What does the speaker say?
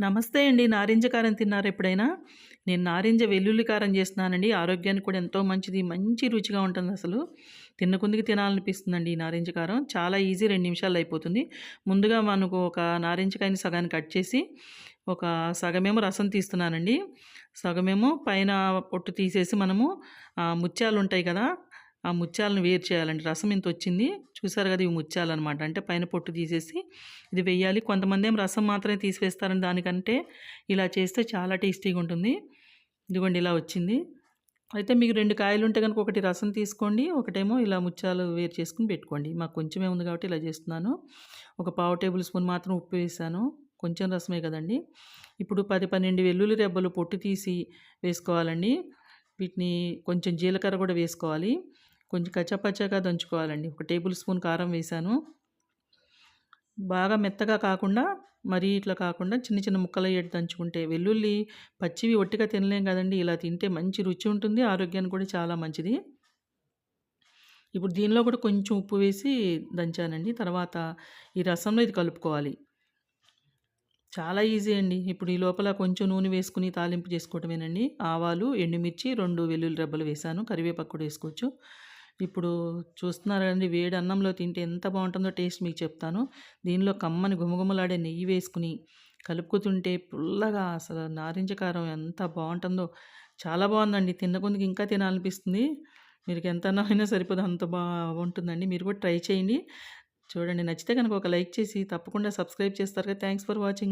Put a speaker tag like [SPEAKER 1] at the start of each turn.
[SPEAKER 1] నమస్తే అండి. నారింజ కారం తిన్నారు ఎప్పుడైనా? నేను నారింజ వెల్లుల్లి కారం చేస్తున్నానండి. ఆరోగ్యానికి కూడా ఎంతో మంచిది. మంచి రుచిగా ఉంటుంది అసలు. తిన్న కొందికి తినాలనిపిస్తుందండి ఈ నారింజ కారం. చాలా ఈజీ రెండు నిమిషాలు అయిపోతుంది. ముందుగా మనకు ఒక నారింజకాయని సగాన్ని కట్ చేసి ఒక సగమేమో రసం తీస్తున్నానండి. సగమేమో పైన పొట్టు తీసేసి మనము ముత్యాలు ఉంటాయి కదా ఆ ముత్యాలను వేరు చేయాలండి. రసం ఇంత వచ్చింది. చూసారు కదా ఇవి ముత్యాలన్నమాట అంటే పైన పొట్టు తీసేసి ఇది వెయ్యాలి కొంతమంది ఏం రసం మాత్రమే తీసివేస్తారని దానికంటే ఇలా చేస్తే చాలా టేస్టీగా ఉంటుంది. ఇదిగోండి ఇలా వచ్చింది. అయితే మీకు రెండు కాయలు ఉంటే కనుక ఒకటి రసం తీసుకోండి ఒకటేమో ఇలా ముత్యాలు వేరు చేసుకుని పెట్టుకోండి. మాకు కొంచెమే ఉంది కాబట్టి ఇలా చేస్తున్నాను. ఒక పావు టేబుల్ స్పూన్ మాత్రం ఉప్పు వేసాను. కొంచెం రసమే కదండి. ఇప్పుడు పది పన్నెండు వెల్లుల్లి రెబ్బలు పొట్టు తీసి వేసుకోవాలండి. వీటిని కొంచెం జీలకర్ర కూడా వేసుకోవాలి. కొంచెం కచ్చపచ్చగా దంచుకోవాలండి. ఒక టేబుల్ స్పూన్ కారం వేసాను బాగా మెత్తగా కాకుండా మరీ ఇట్లా కాకుండా చిన్న చిన్న ముక్కలు అయ్యేటి దంచుకుంటే వెల్లుల్లి పచ్చివి ఒట్టిగా తినలేం కదండి. ఇలా తింటే మంచి రుచి ఉంటుంది ఆరోగ్యానికి కూడా చాలా మంచిది. ఇప్పుడు దీనిలో కూడా కొంచెం ఉప్పు వేసి దంచానండి. తర్వాత ఈ రసంలో ఇది కలుపుకోవాలి. చాలా ఈజీ అండి. ఇప్పుడు ఈ లోపల కొంచెం నూనె వేసుకుని తాలింపు చేసుకోవటమేనండి. ఆవాలు ఎండుమిర్చి రెండు వెల్లుల్లి రెబ్బలు వేసాను కరివేపాకు కూడా వేసుకోవచ్చు. ఇప్పుడు చూస్తున్నారు కదండి వేడి అన్నంలో తింటే ఎంత బాగుంటుందో టేస్ట్ మీకు చెప్తాను. దీనిలో కమ్మని గుమగుమలాడే నెయ్యి వేసుకుని కలుపుకుతుంటే పుల్లగా అసలు నారింజ కారం ఎంత బాగుంటుందో. చాలా బాగుందండి తిన్న కొందుకు ఇంకా తినాలనిపిస్తుంది. మీరు ఎంత అన్నం అయినా సరిపోదు అంత బాగుంటుందండి మీరు కూడా ట్రై చేయండి. చూడండి నచ్చితే కనుక ఒక లైక్ చేసి తప్పకుండా సబ్స్క్రైబ్ చేస్తారు కదా. Thanks for watching